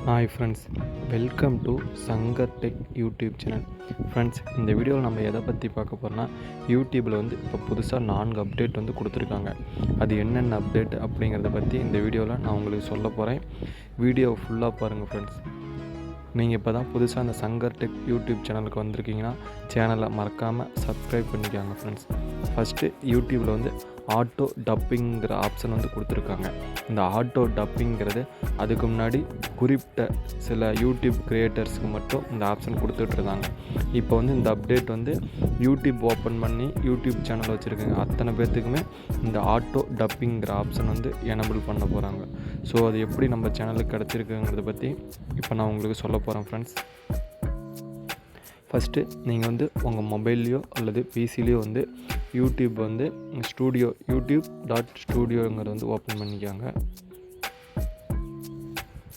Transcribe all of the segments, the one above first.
Hi friends welcome to Shankar tech YouTube channel friends இந்த வீடியோவில் நம்ம எதை பற்றி பார்க்க போகிறோம்னா யூடியூப்பில் வந்து இப்போ புதுசாக நான்கு அப்டேட் வந்து கொடுத்துருக்காங்க. அது என்னென்ன அப்டேட் அப்படிங்கிறத பற்றி இந்த வீடியோவில் நான் உங்களுக்கு சொல்ல போகிறேன் வீடியோ ஃபுல்லாக பாருங்கள் ஃப்ரெண்ட்ஸ் நீங்கள் இப்போ தான் புதுசாக அந்த சங்கர் டெக் யூடியூப் சேனலுக்கு வந்திருக்கீங்கன்னா சேனலை மறக்காமல் சப்ஸ்கிரைப் பண்ணிக்காங்க ஃப்ரெண்ட்ஸ் ஃபஸ்ட்டு யூடியூப்பில் வந்து ஆட்டோ டப்பிங்கிற ஆப்ஷன் வந்து கொடுத்துருக்காங்க. இந்த ஆட்டோ டப்பிங்கிறது அதுக்கு முன்னாடி குறிப்பிட்ட சில யூடியூப் க்ரியேட்டர்ஸ்க்கு மட்டும் இந்த ஆப்ஷன் கொடுத்துட்ருந்தாங்க. இப்போ வந்து இந்த அப்டேட் வந்து யூடியூப் ஓப்பன் பண்ணி யூடியூப் சேனல் வச்சுருக்காங்க. அத்தனை பேர்த்துக்குமே இந்த ஆட்டோ டப்பிங்கிற ஆப்ஷன் வந்து எனபிள் பண்ண போகிறாங்க ஸோ அது எப்படி நம்ம சேனலுக்கு கிடச்சிருக்குங்கிறத பற்றி இப்போ நான் உங்களுக்கு சொல்ல போகிறேன் ஃப்ரெண்ட்ஸ் ஃபஸ்ட்டு நீங்கள் வந்து உங்கள் மொபைல்லையோ அல்லது பிசிலையோ வந்து யூடியூப் வந்து ஸ்டூடியோ யூடியூப் டாட் ஸ்டூடியோங்கிறத வந்து ஓப்பன் பண்ணிக்காங்க.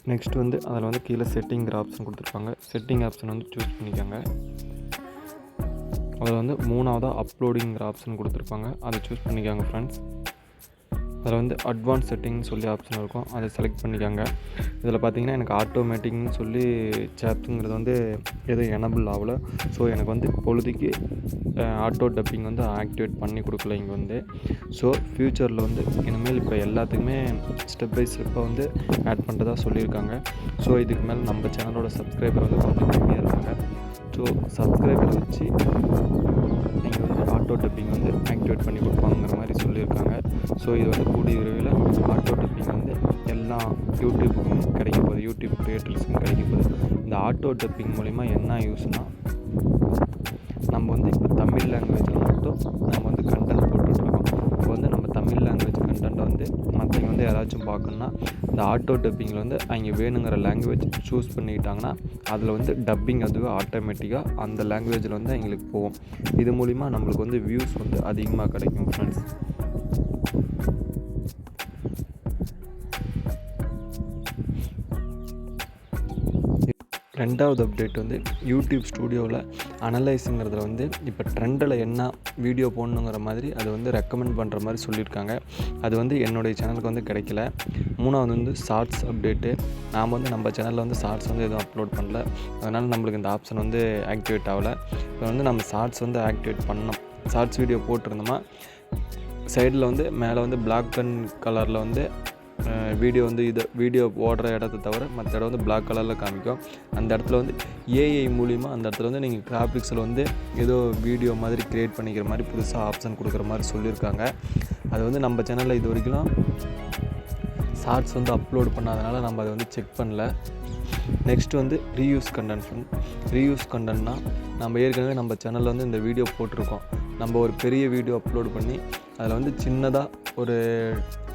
நெக்ஸ்ட் வந்து அதில் வந்து கீழே செட்டிங்கிற ஆப்ஷன் கொடுத்துருப்பாங்க. செட்டிங் ஆப்ஷன் வந்து சூஸ் பண்ணிக்கோங்க. அதில் வந்து மூணாவதாக அப்லோடிங்கிற ஆப்ஷன் கொடுத்துருப்பாங்க. அதை சூஸ் பண்ணிக்கோங்க ஃப்ரெண்ட்ஸ் அதில் வந்து அட்வான்ஸ் செட்டிங்னு சொல்லி ஆப்ஷன் இருக்கும். அதை செலக்ட் பண்ணிக்கோங்க. இதில் பார்த்தீங்கன்னா எனக்கு ஆட்டோமேட்டிக்னு சொல்லி சேப்ஸுங்கிறது வந்து எதுவும் எனபிள் ஆகலை. ஸோ எனக்கு வந்து பொழுதுக்கு ஆட்டோ டப்பிங் வந்து ஆக்டிவேட் பண்ணி கொடுக்கல இங்கே வந்து. ஸோ ஃப்யூச்சரில் வந்து இனிமேல் இப்போ எல்லாத்துக்குமே ஸ்டெப் பை ஸ்டெப்பாக வந்து ஆட் பண்ணுறதா சொல்லியிருக்காங்க. ஸோ இதுக்கு மேலே நம்ம சேனலோட சப்ஸ்கிரைபர் வந்து கொஞ்சம் கம்மியாக இருக்காங்க. ஸோ சப்ஸ்கிரைபர் வச்சு நீங்கள் வந்து ஆட்டோ டப்பிங் வந்து ஆக்டிவேட் பண்ணி கொடுக்கணும் ஸோ இது வந்து கூடிய விரைவில் ஆட்டோ டப்பிங் வந்து எல்லா யூடியூப்புக்கும் கிடைக்க போகுது யூடியூப் க்ரியேட்டர்ஸுக்கும் கிடைக்க போகுது இந்த ஆட்டோ டப்பிங் மூலிமா என்ன யூஸ்னால் நம்ம வந்து இப்போ தமிழ் லாங்குவேஜில் மட்டும் நம்ம வந்து கண்டென்ட் போட்டுட்ருக்கோம். இப்போ வந்து நம்ம தமிழ் லாங்குவேஜ் கண்டென்ட்டை வந்து மற்றவங்க வந்து யாராச்சும் பார்க்கணுன்னா இந்த ஆட்டோ டப்பிங்கில் வந்து அவங்க வேணுங்கிற லாங்குவேஜ் சூஸ் பண்ணிக்கிட்டாங்கன்னா அதில் வந்து டப்பிங் அதுவே ஆட்டோமேட்டிக்காக அந்த லாங்குவேஜில் வந்து எங்களுக்கு போகும். இது மூலிமா நம்மளுக்கு வந்து வியூஸ் வந்து அதிகமாக கிடைக்கும் ஃப்ரெண்ட்ஸ் ரெண்டாவது அப்டேட் வந்து யூடியூப் ஸ்டூடியோவில் அனலைஸுங்கிறதுல வந்து இப்போ ட்ரெண்டில் என்ன வீடியோ போடணுங்கிற மாதிரி அதை வந்து ரெக்கமெண்ட் பண்ணுற மாதிரி சொல்லியிருக்காங்க. அது வந்து என்னுடைய சேனலுக்கு வந்து கிடைக்கல. மூணாவது வந்து ஷார்ட்ஸ் அப்டேட்டு நாம் வந்து நம்ம சேனலில் வந்து ஷார்ட்ஸ் வந்து எதுவும் அப்லோட் பண்ணல. அதனால் நம்மளுக்கு இந்த ஆப்ஷன் வந்து ஆக்டிவேட் ஆகலை. இப்போ வந்து நம்ம ஷார்ட்ஸ் வந்து ஆக்டிவேட் பண்ணோம் ஷார்ட்ஸ் வீடியோ போட்டிருந்தோமா? சைடில் வந்து மேலே வந்து பிளாக் அண்ட் கலரில் வந்து வீடியோ வந்து இது வீடியோ ஓடுற இடத்த தவிர மற்ற இடம் வந்து பிளாக் கலரில் காமிக்கும். அந்த இடத்துல வந்து ஏஐ மூலிமா அந்த இடத்துல வந்து நீங்கள் கிராஃபிக்ஸில் வந்து ஏதோ வீடியோ மாதிரி க்ரியேட் பண்ணிக்கிற மாதிரி புதுசாக ஆப்ஷன் கொடுக்குற மாதிரி சொல்லியிருக்காங்க. அது வந்து நம்ம சேனலில் இது வரைக்கும் ஷார்ட்ஸ் வந்து அப்லோட் பண்ணாதனால நம்ம அதை வந்து செக் பண்ணல. நெக்ஸ்ட் வந்து ரீயூஸ் கண்டென்ட் ரீயூஸ் கண்டென்ட்னா நம்ம ஏற்கனவே நம்ம சேனலில் வந்து இந்த வீடியோ போட்டிருக்கோம். நம்ம ஒரு பெரிய வீடியோ அப்லோட் பண்ணி அதில் வந்து சின்னதாக ஒரு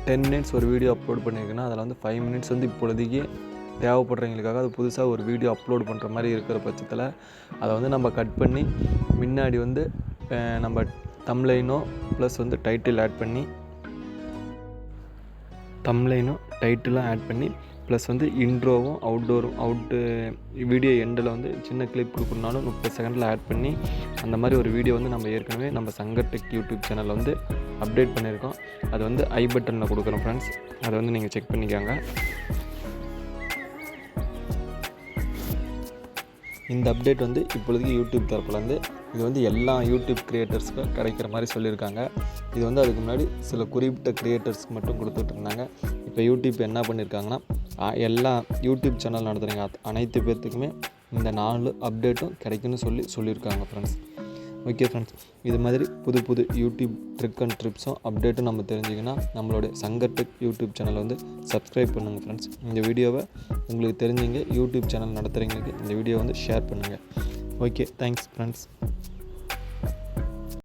டென் மினிட்ஸ் ஒரு வீடியோ அப்லோட் பண்ணியிருக்கேன்னா அதில் வந்து ஃபைவ் மினிட்ஸ் வந்து இப்பொழுதைக்கு தேவைப்படுறவங்களுக்காக அது புதுசாக ஒரு வீடியோ அப்லோட் பண்ணுற மாதிரி இருக்கிற பட்சத்தில் அதை வந்து நம்ம கட் பண்ணி முன்னாடி வந்து நம்ம தம்லைனோ ப்ளஸ் வந்து டைட்டில் ஆட் பண்ணி தம்லைனும் டைட்டிலும் ஆட் பண்ணி ப்ளஸ் வந்து இன்ட்ரோவும் அவுட்டோரும் அவுட்டு வீடியோ எண்டில் வந்து சின்ன கிளிப் கொடுக்கணுனாலும் முப்பது செகண்டில் ஆட் பண்ணி அந்த மாதிரி ஒரு வீடியோ வந்து நம்ம ஏற்கனவே நம்ம சங்கர் டெக் யூடியூப் சேனலில் வந்து அப்டேட் பண்ணியிருக்கோம். அது வந்து ஐ பட்டனில் கொடுக்குறோம் ஃப்ரெண்ட்ஸ் அதை வந்து நீங்கள் செக் பண்ணிக்கோங்க. இந்த அப்டேட் வந்து இப்பொழுதுக்கு யூடியூப் தரப்புலேருந்து இது வந்து எல்லா யூடியூப் க்ரியேட்டர்ஸ்க்கும் கிடைக்கிற மாதிரி சொல்லியிருக்காங்க. இது வந்து அதுக்கு முன்னாடி சில குறிப்பிட்ட க்ரியேட்டர்ஸ்க்கு மட்டும் கொடுத்துட்டு இருந்தாங்க. இப்போ யூடியூப் என்ன பண்ணியிருக்காங்கன்னா எல்லா யூடியூப் சேனல் நடத்துகிறீங்க அனைத்து பேர்த்துக்குமே இந்த நாலு அப்டேட்டும் கிடைக்குன்னு சொல்லி சொல்லியிருக்காங்க ஃப்ரெண்ட்ஸ் ஓகே ஃப்ரெண்ட்ஸ் இது மாதிரி புது புது யூடியூப் ட்ரிக் அண்ட் ட்ரிப்ஸும் அப்டேட்டும் நம்ம தெரிஞ்சிங்கன்னா நம்மளுடைய சங்கர் டெக் யூடியூப் சேனலை வந்து சப்ஸ்கிரைப் பண்ணுங்கள் ஃப்ரெண்ட்ஸ் இந்த வீடியோவை உங்களுக்கு தெரிஞ்சிங்க யூடியூப் சேனல் நடத்துகிறவங்களுக்கு இந்த வீடியோ வந்து ஷேர் பண்ணுங்கள் ஓகே தேங்க்ஸ் ஃப்ரெண்ட்ஸ்